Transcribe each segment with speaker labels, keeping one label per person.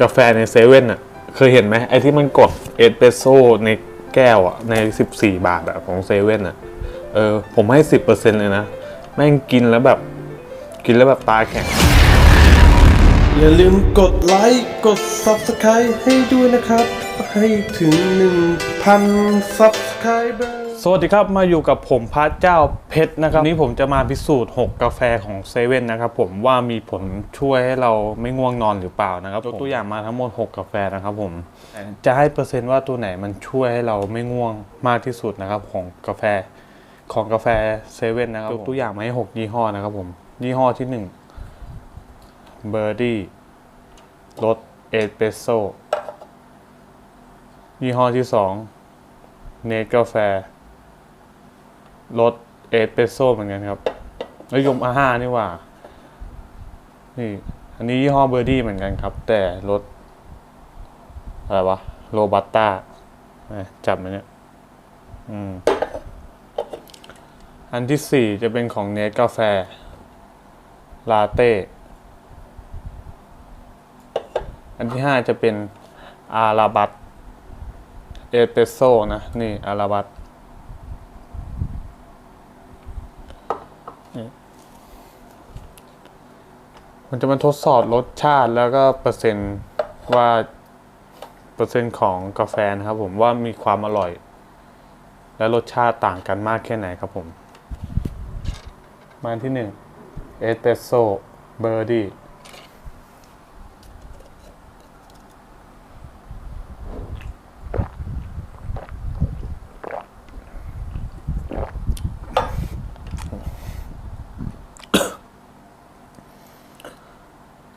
Speaker 1: กาแฟในเซเว่นอะ เคยเห็นไหมไอ้ที่มันกดเอสเปรสโซ่ในแก้วอะ ใน 14 บาทอะ ของเซเว่นอะ เออ ผมให้ 10%เลยนะ แม่งกินแล้วแบบ กินแล้วแบบตาแข็ง
Speaker 2: อย่าลืมกดไลค์ กด Subscribe ให้ด้วยนะครับ ให้ถึง 1,000 Subscriber
Speaker 1: สวัสดีครับมาอยู่กับผมพระเจ้าเพชรนะครับวันนี้ผมจะมาพิสูจน์ 6 กาแฟของเซเว่นนะครับผมว่ามีผลช่วยให้เราไม่ง่วงนอนหรือเปล่านะครับยกตัวอย่างมาทั้งหมด 6 กาแฟนะครับผมจะให้เปอร์เซ็นต์ว่าตัวไหนมันช่วยให้เราไม่ง่วงมากที่สุดนะครับของกาแฟของกาแฟเซเว่นนะครับยกตัวอย่างมาให้ 6 ยี่ห้อนะครับผมยี่ห้อที่1เบอร์ดี้รสเอสเปรสโซ่ ยี่ห้อที่2เนกาแฟรสเอสเปรสโซ่เหมือนกันครับแล้วยมอาห้านี่ว่า นี่อันนี้ยี่ห้อเบอร์ดี้เหมือนกันครับ แต่รสอะไรวะโรบัสต้าจับมันเนี่ยอืมอันที่สี่จะเป็นของเนสกาแฟ ลาเต้ อันที่ห้าจะเป็นอาราบัต เอสเปรสโซ่นะ นี่อาราบัตมันจะมาทดสอบรสชาติแล้วก็เปอร์เซ็นต์ว่า เปอร์เซ็นต์ของกาแฟนะครับผมว่ามีความอร่อย และรสชาติต่างกันมากแค่ไหนครับผม มาที่หนึ่งเอสเปรสโซ่เบอร์ดี้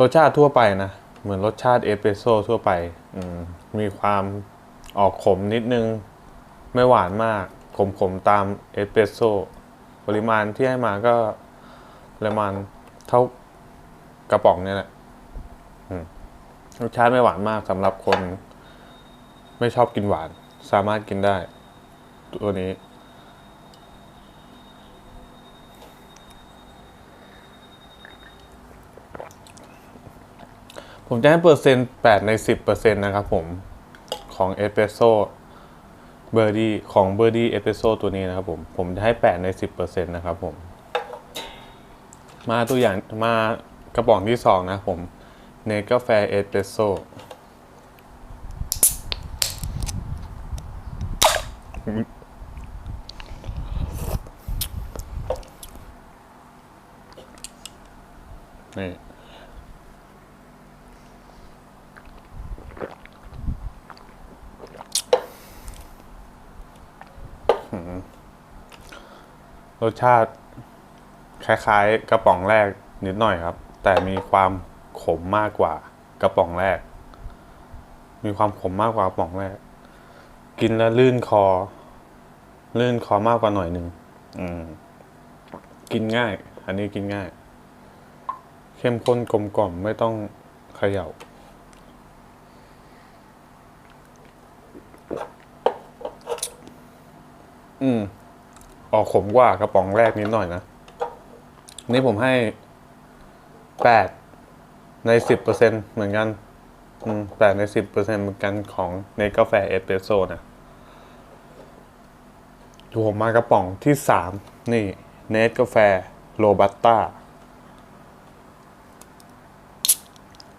Speaker 1: รสชาติทั่วไปนะ เหมือนรสชาติเอสเปรสโซ่ทั่วไปอมมีความออกขมนิดนึง ไม่หวานมาก ขมขมๆตามเอสเปรสโซ่ปริมาณที่ให้มาก็ปริมาณเท่ากระป๋องเนี่ยแหละรสชาติไม่หวานมากสำหรับคน ไม่ชอบกินหวาน สามารถกินได้ ตัวนี้ ผมจะให้เปอร์เซ็นต์ 8 ใน 10%นะครับผม ของเอสเปรสโซ่เบอร์ดี้ของเบอร์ดี้เอสเปรสโซ่ตัวนี้นะครับผม ผมจะให้ 8 ใน 10%นะครับผม มาตัวอย่างมากระป๋องที่ 2 นะผมเนกาแฟเอสเปรสโซ่นี่ รสชาติคล้ายๆ กระป๋องแรกนิดหน่อยครับ แต่มีความขมมากกว่ากระป๋องแรก มีความขมมากกว่ากระป๋องแรก กินแล้วลื่นคอ ลื่นคอมากกว่าหน่อยหนึ่งกินง่าย อันนี้กินง่าย เข้มข้นกลมกล่อมไม่ต้องเขย่า อืม ออกขมกว่ากระป๋องแรกนิดหน่อยนะ นี่ผมให้แปดในสิบเปอร์เซ็นเหมือนกัน อืมแปดในสิบเปอร์เซ็นเหมือนกันของในกาแฟเอสเปรสโซ่นะดูผมมากระป๋องที่สามนี่ เนสกาแฟโรบัสต้า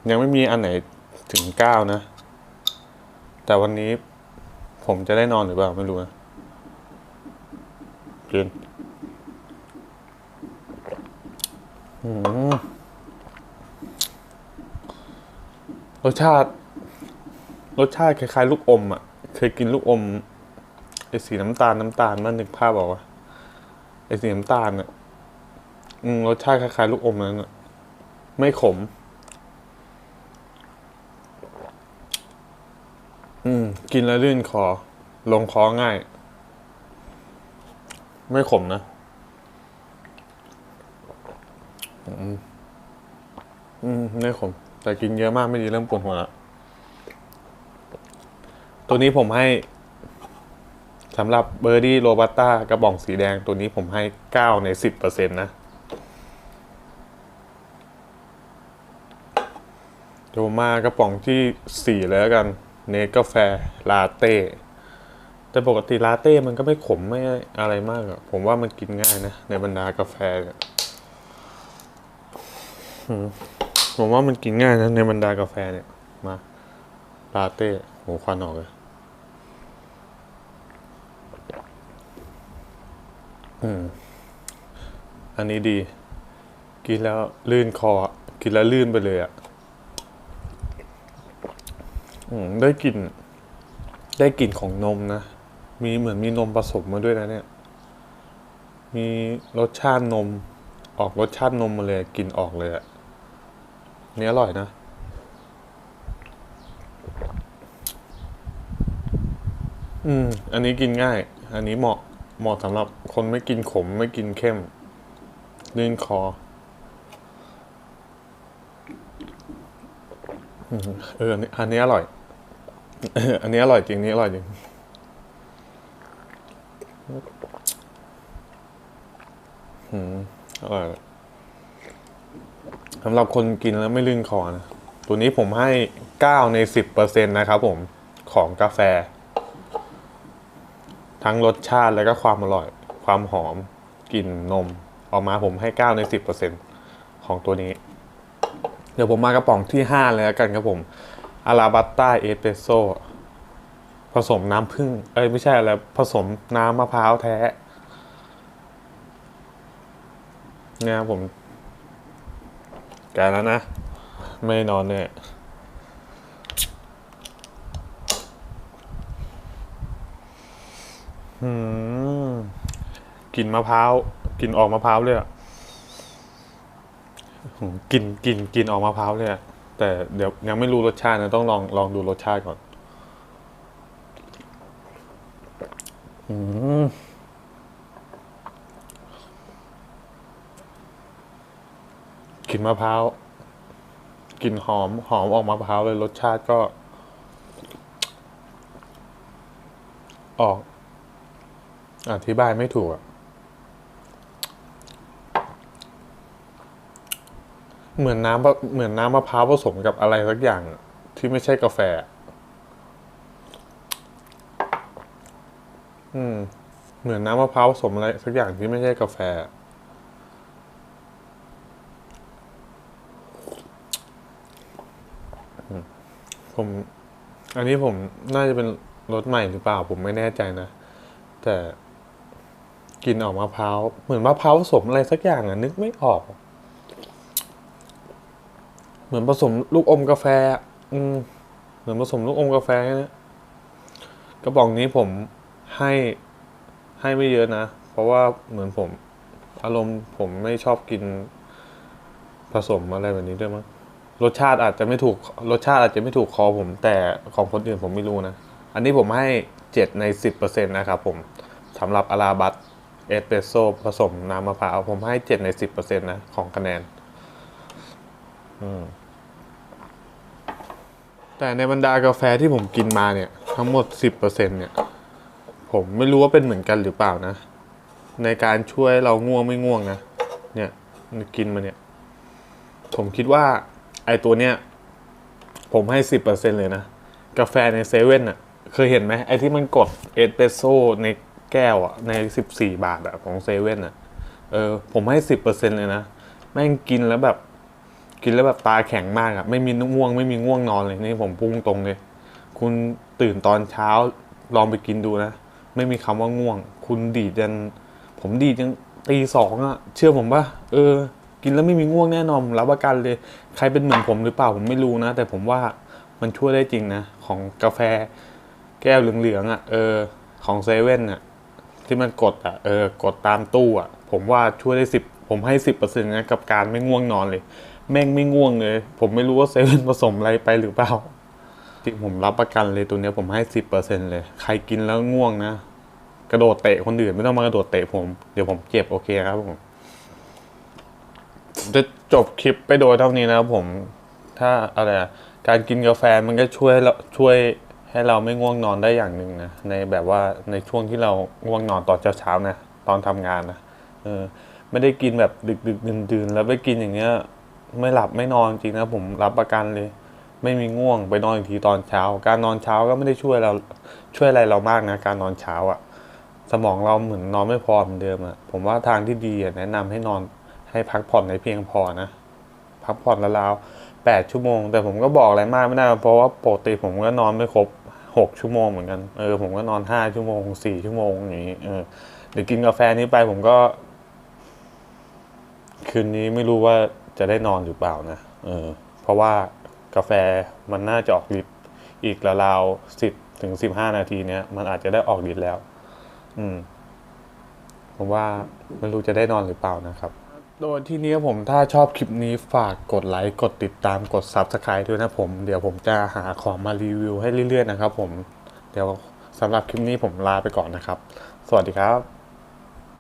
Speaker 1: ยังไม่มีอันไหนถึงเก้านะ แต่วันนี้ผมจะได้นอนหรือเปล่าไม่รู้นะ กินรสชาติ รสชาติคล้ายๆ ลูกอมอะ เคยกินลูกอมไอ้สีน้ำตาลน้ำตาลมันนึกภาพบอกว่าไอ้สีน้ำตาลอะอืมรสชาติคล้ายๆ ลูกอมนั้นอะ ไม่ขม อืม กินแล้วลื่นคอ ลงคอง่าย ไม่ขมนะอืมอืมไม่ขม แต่กินเยอะมากไม่ดีเริ่มปวดหัวแล้วตัวนี้ผมให้สำหรับเบอร์ดี้โรบัสต้ากระบอกสีแดงตัวนี้ผมให้เก้าในสิบเปอร์เซ็นต์นะโยมากระป๋องที่สี่เลยแล้วกัน เนสกาแฟลาเต้ แต่ปกติลาเต้มันก็ไม่ขมไม่อะไรมากอะผมว่ามันกินง่ายนะ ในบรรดากาแฟเนี่ยผมว่ามันกินง่ายนะ ในบรรดากาแฟเนี่ย มาลาเต้โหควันออกเลยอืม อันนี้ดี กินแล้วลื่นคอ กินแล้วลื่นไปเลยอะ่ะได้กลิ่นได้กลิ่นของนมนะ มีเหมือนมีนมผสมมาด้วยนะเนี่ย มีรสชาตินม ออกรสชาตินมมาเลยกลิ่นออกเลยอะนี่อร่อยนะ อืม อันนี้กินง่าย อันนี้เหมาะ เหมาะสำหรับคนไม่กินขม ไม่กินเข้มลื่นคอ เออ อันนี้อร่อย อันนี้อร่อยจริงนนี้อร่อยจริง อืมอร่อยสำหรับคนกินแล้วไม่ลื่นคอนะ ตัวนี้ผมให้เก้าในสิบเปอร์เซ็นต์นะครับผมของกาแฟ ทั้งรสชาติแล้วก็ความอร่อย ความหอมกลิ่นนม ออกมาผมให้เก้าในสิบเปอร์เซ็นต์ของตัวนี้ เดี๋ยวผมมากระป๋องที่ห้าเลยแล้วกันครับผมอาราบัตต้าเอสเปรสโซ ผสมน้ำผึ้งเอ้ยไม่ใช่อะไรผสมน้ำมะพร้าวแท้เนี่ยครับผมแกแล้วนะ ไม่นอนเนี่ยอืมกลิ่นมะพร้าวกลิ่นออกมะพร้าวเลยอะอืมกลิ่นกลิ่นกลิ่นออกมะพร้าวเลยอะแต่เดี๋ยวยังไม่รู้รสชาตินะ ต้องลองลองดูรสชาติก่อน อืมกลิ่นมะพร้าวกลิ่นหอม หอมออกมะพร้าวเลยรสชาติก็ ออก อธิบายไม่ถูกอะเหมือนน้ำเหมือนน้ำมะพร้าวผสมกับอะไรสักอย่างที่ไม่ใช่กาแฟ อืม เหมือนน้ำมะพร้าวผสมอะไรสักอย่างที่ไม่ใช่กาแฟ ผม อันนี้ผมน่าจะเป็นรสใหม่หรือเปล่า ผมไม่แน่ใจนะ แต่กินออกมะพร้าว เหมือนมะพร้าวผสมอะไรสักอย่างอะ นึกไม่ออก เหมือนผสมลูกอมกาแฟ อืม เหมือนผสมลูกอมกาแฟเนี่ยกระป๋องนี้ผม ให้ให้ไม่เยอะนะ เพราะว่าเหมือนผม อารมณ์ผมไม่ชอบกินผสมอะไรแบบนี้ด้วยมั้งรสชาติอาจจะไม่ถูกรสชาติอาจจะไม่ถูกคอผม แต่ของคนอื่นผมไม่รู้นะ อันนี้ผมให้เจ็ดในสิบเปอร์เซ็นต์นะครับผมสำหรับอาราบัตเอสเปรสโซผสมน้ำมะพร้าวผมให้เจ็ดในสิบเปอร์เซ็นต์นะของคะแนนอืมแต่ในบรรดากาแฟที่ผมกินมาเนี่ย ทั้งหมดสิบเปอร์เซ็นเนี่ย ผมไม่รู้ว่าเป็นเหมือนกันหรือเปล่านะ ในการช่วยเราง่วงไม่ง่วงนะ เนี่ยกินมาเนี่ย ผมคิดว่า ไอตัวเนี้ย ผมให้สิบเปอร์เซ็นเลยนะ กาแฟในเซเว่นอะ เคยเห็นไหมไอที่มันกดเอสเปรสโซ่ในแก้วอะ ในสิบสี่บาทอะของเซเว่นอะ เออ ผมให้สิบเปอร์เซ็นเลยนะ แม่งกินแล้วแบบ กินแล้วแบบตาแข็งมากอะไม่มีง่วง ไม่มีง่วงนอนเลยนี่ผมพุ่งตรงเลย คุณตื่นตอนเช้าลองไปกินดูนะ ไม่มีคำว่าง่วง คุณดีดยัน ผมดีดยังตีสองอะเชื่อผมปะเออ กินแล้วไม่มีง่วงแน่นอนรับประกันเลย ใครเป็นเหมือนผมหรือเปล่าผมไม่รู้นะ แต่ผมว่ามันช่วยได้จริงนะ ของกาแฟแก้วเหลืองๆอะเออ ของเซเว่นอะที่มันกดอะเออ กดตามตู้อะผมว่าช่วยได้สิบผมให้สิบเปอร์เซ็นต์นะกับการไม่ง่วงนอนเลย แม่งไม่ง่วงเลย ผมไม่รู้ว่าเซเว่นผสมอะไรไปหรือเปล่าจริงผมรับประกันเลยตัวเนี้ยผมให้สิบเปอร์เซ็นต์เลย ใครกินแล้วง่วงนะ กระโดดเตะคนอื่นไม่ต้องมากระโดดเตะผม เดี๋ยวผมเจ็บโอเคครับผมจะจบคลิปไปโดยเท่านี้นะครับผม ถ้าอะไรการกินกาแฟมันก็ช่วยช่วยให้เราไม่ง่วงนอนได้อย่างหนึ่งนะในแบบว่าในช่วงที่เราง่วงนอนตอนเช้าๆนะตอนทำงานนะเออ ไม่ได้กินแบบดึกดึกดื่นดื่นแล้วไปกินอย่างเงี้ย ไม่หลับไม่นอนจริงนะผมรับประกันเลย ไม่มีง่วงไปนอนอีกทีตอนเช้า การนอนเช้าก็ไม่ได้ช่วยเราช่วยอะไรเรามากนะ การนอนเช้าอะ สมองเราเหมือนนอนไม่พอเหมือนเดิมอะผมว่าทางที่ดีแนะนำให้นอนให้พักผ่อนในเพียงพอนะ พักผ่อนราวแปดชั่วโมง แต่ผมก็บอกอะไรมากไม่ได้ เพราะว่าปกติผมก็นอนไม่ครบหกชั่วโมงเหมือนกัน เออผมก็นอนห้าชั่วโมงสี่ชั่วโมงอย่างนี้ เออเดี๋ยวกินกาแฟนี้ไปผมก็ คืนนี้ไม่รู้ว่าจะได้นอนหรือเปล่านะ เออ เพราะว่ากาแฟมันน่าจะออกฤทธิ์อีกราวๆสิบถึงสิบห้านาทีเนี้ยมันอาจจะได้ออกฤทธิ์แล้ว อืม ผมว่าไม่รู้จะได้นอนหรือเปล่านะครับ โดยที่นี้ผมถ้าชอบคลิปนี้ฝากกดไลค์กดติดตามกด Subscribe ด้วยนะผม เดี๋ยวผมจะหาของมารีวิวให้เรื่อยๆนะครับผม เดี๋ยวสำหรับคลิปนี้ผมลาไปก่อนนะครับ สวัสดีครับ